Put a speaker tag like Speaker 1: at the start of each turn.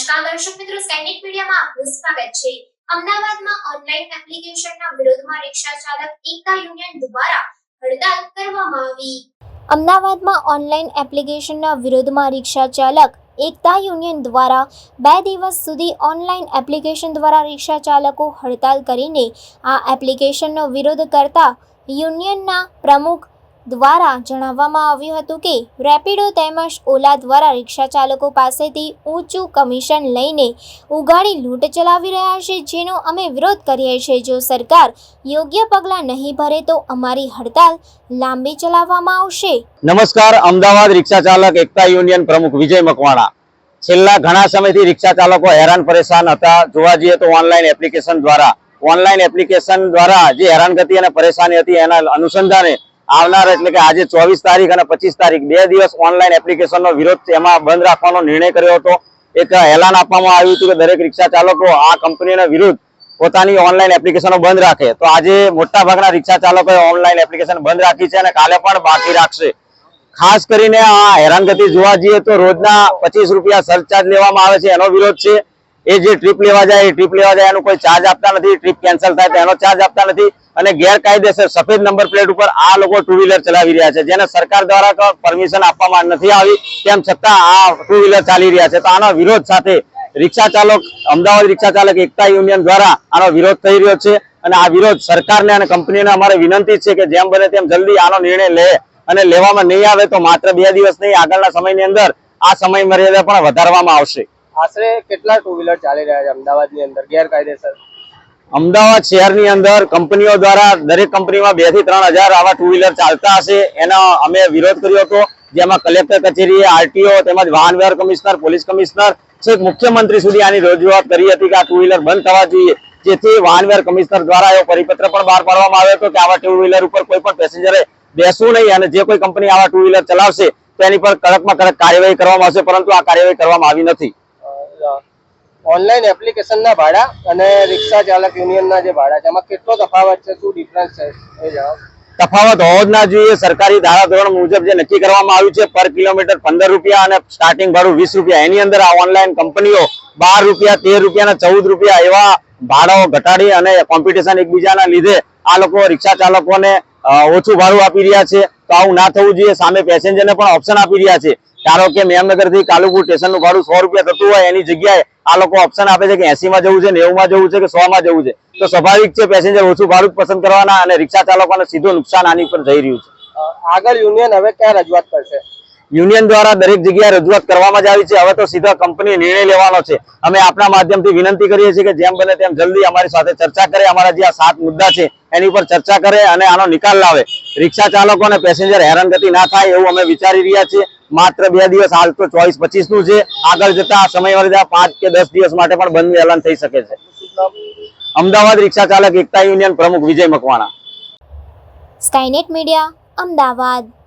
Speaker 1: નમસ્કાર, દર્શક મિત્રો સ્કાયનેટ મીડિયામાં આપનું સ્વાગત છે. અમદાવાદમાં ઓનલાઈન એપ્લિકેશનના વિરોધમાં રિક્ષા ચાલક એકતા યુનિયન દ્વારા હડતાલ કરવામાં આવી. અમદાવાદમાં ઓનલાઈન એપ્લિકેશનના વિરોધમાં રિક્ષા ચાલક એકતા યુનિયન દ્વારા બે દિવસ સુધી ઓનલાઈન એપ્લિકેશન દ્વારા રિક્ષા ચાલકો હડતાલ કરીને આ એપ્લિકેશનનો વિરોધ કરતા યુનિયનના પ્રમુખ દ્વારા જણાવવામાં આવ્યું હતું કે રેપિડો તેમજ ઓલા દ્વારા રિક્ષા ચાલકો પાસેથી ઊંચું કમિશન લઈને ઉગાડી લૂંટ ચલાવી રહ્યા છે, જેનો અમે વિરોધ કરીએ છીએ. જો સરકાર યોગ્ય પગલાં નહીં ભરે તો અમારી હડતાલ લાંબી ચલાવવામાં આવશે.
Speaker 2: નમસ્કાર, અમદાવાદ રિક્ષા ચાલક એકતા યુનિયન પ્રમુખ વિજય મકવાણા. છેલ્લા ઘણા સમયથી રિક્ષા ચાલકો હેરાન પરેશાન હતા. જોવા જઈએ તો ઓનલાઈન એપ્લિકેશન દ્વારા, ઓનલાઈન એપ્લિકેશન દ્વારા જે હેરાનગતિ અને પરેશાની હતી એના અનુસંધાને આવનાર એટલે કે આજે ચોવીસ તારીખ અને પચીસ તારીખ બે દિવસ ઓનલાઈન એપ્લિકેશનનો વિરોધ એમાં બંધ રાખવાનો નિર્ણય કર્યો હતો. એક એલાન આપવામાં આવ્યું હતું કે દરેક રિક્ષા ચાલકો આ કંપનીના વિરુદ્ધ પોતાની ઓનલાઈન એપ્લિકેશનો બંધ રાખે. તો આજે મોટા ભાગના રિક્ષા ચાલકોએ ઓનલાઈન એપ્લિકેશન બંધ રાખી છે અને કાલે પણ બાકી રાખશે. ખાસ કરીને આ હેરાનગતિ જોવા જઈએ તો રોજના પચીસ રૂપિયા સરચાર્જ લેવામાં આવે છે. એનો વિરોધ છે. એ જે ટ્રીપ લેવા જાય, એ ટ્રીપ લેવા જાય, એનો કોઈ ચાર્જ આપતા નથી ટ્રીપ કેન્સલ થાય તો એનો ચાર્જ આપતા નથી અને ગેરકાયદેસર સફેદ નંબર પ્લેટ ઉપર આ લોકો ટુ વ્હીલર ચલાવી રહ્યા છે. જેને સરકાર દ્વારા પરમિશન આપવામાં નથી આવી, તેમ છતાં આ ટુ વ્હીલર ચાલી રહ્યા છે. તો આનો વિરોધ સાથે રિક્ષા ચાલક, અમદાવાદ રિક્ષા ચાલક એકતા યુનિયન દ્વારા આનો વિરોધ થઈ રહ્યો છે અને આ વિરોધ સરકારને અને કંપનીને અમારે વિનંતી છે કે જેમ બને તેમ જલ્દી આનો નિર્ણય લે અને લેવામાં નહીં આવે તો માત્ર બે દિવસ નહીં, આગળના સમયની અંદર આ સમય મર્યાદા પણ વધારવામાં આવશે.
Speaker 3: આશરે કેટલા ટુ વ્હીલર ચાલી રહ્યા છે અમદાવાદની અંદર, ગેરકાયદેસર?
Speaker 2: અમદાવાદ શહેરની અંદર કંપનીઓ દ્વારા દરેક કંપનીમાં બેથી ત્રણ હજાર આવા ટુ વ્હીલર ચાલતા હશે. એનો અમે વિરોધ કર્યો હતો. જેમાં કલેક્ટર કચેરીએ આરટીઓ તેમજ વાહન વ્યવહાર કમિશનર, પોલીસ કમિશનર છેક મુખ્યમંત્રી સુધી આની રજૂઆત કરી હતી કે આ ટુ વ્હીલર બંધ થવા જોઈએ. જેથી વાહન વ્યવહાર કમિશનર દ્વારા એવો પરિપત્ર પણ બહાર પાડવામાં આવ્યો હતો કે આવા ટુ વ્હીલર ઉપર કોઈ પણ પેસેન્જરે બેસવું નહીં અને જે કોઈ કંપની આવા ટુ વ્હીલર ચલાવશે, તેની પર કડકમાં કડક કાર્યવાહી કરવામાં આવશે, પરંતુ આ કાર્યવાહી કરવામાં આવી નથી.
Speaker 3: ઓનલાઈન એપ્લિકેશનના ભાડા અને રિક્ષા ચાલક યુનિયનના જે ભાડા છે, એમાં કેટલો તફાવત છે? શું ડિફરન્સ છે? એ જણાવો.
Speaker 2: તફાવત હોવો જ ના જોઈએ. સરકારી ધારાધોરણ મુજબ જે નક્કી કરવામાં આવ્યું છે પર કિલોમીટર પંદર રૂપિયા અને સ્ટાર્ટિંગ ભાડું વીસ રૂપિયા. એની અંદર આ ઓનલાઈન કંપનીઓ બાર રૂપિયા, તેર રૂપિયા અને ચૌદ રૂપિયા એવા ભાડાઓ ઘટાડી અને કોમ્પિટિશન એકબીજાના લીધે આ લોકો રિક્ષા ચાલકોને ઓછું ભાડું આપી રહ્યા છે. તો આવું ના થવું જોઈએ. સામે પેસેન્જરને પણ ઓપ્શન આપી રહ્યા છે. ધારો કે મેમનગરથી કાલુપુર સ્ટેશનનું ભાડું સો રૂપિયા થતું હોય, એની જગ્યાએ આ લોકો ઓપ્શન આપે છે કે એસી માં જવું છે નેવું માં જવું છે કે સો માં જવું છે. તો સ્વાભાવિક છે પેસેન્જર ઓછું ભાડું પસંદ કરવાના અને રિક્ષા ચાલકોને સીધું નુકસાન આની પર જઈ રહ્યું છે.
Speaker 3: આગળ યુનિયન હવે ક્યાં રજૂઆત કરશે?
Speaker 2: યુનિયન દ્વારા દરેક જગ્યાએ રજૂઆત કરવામાં જ આવી છે. હવે તો સીધા કંપની નિર્ણય લેવાનો છે. અમે આપના માધ્યમથી વિનંતી કરીએ છીએ કે જેમ બને તેમ જલ્દી અમારી સાથે ચર્ચા કરે. અમારા જે આ સાત મુદ્દા છે, એની પર ચર્ચા કરે અને આનો નિકાલ લાવે. રિક્ષા ચાલકો અને પેસેન્જર હેરાનગતિ ના થાય એવું અમે વિચારી રહ્યા છીએ. માત્ર બે દિવસ, હાલ તો ચોવીસ પચીસનું છે. આગળ જતા સમય મર્યાદા પાંચ કે દસ દિવસ માટે પણ બંધ એલાન થઈ શકે છે. અમદાવાદ રિક્ષા ચાલક એકતા યુનિયન પ્રમુખ Vijay Makwana.
Speaker 1: Skynet media, Ahmedabad.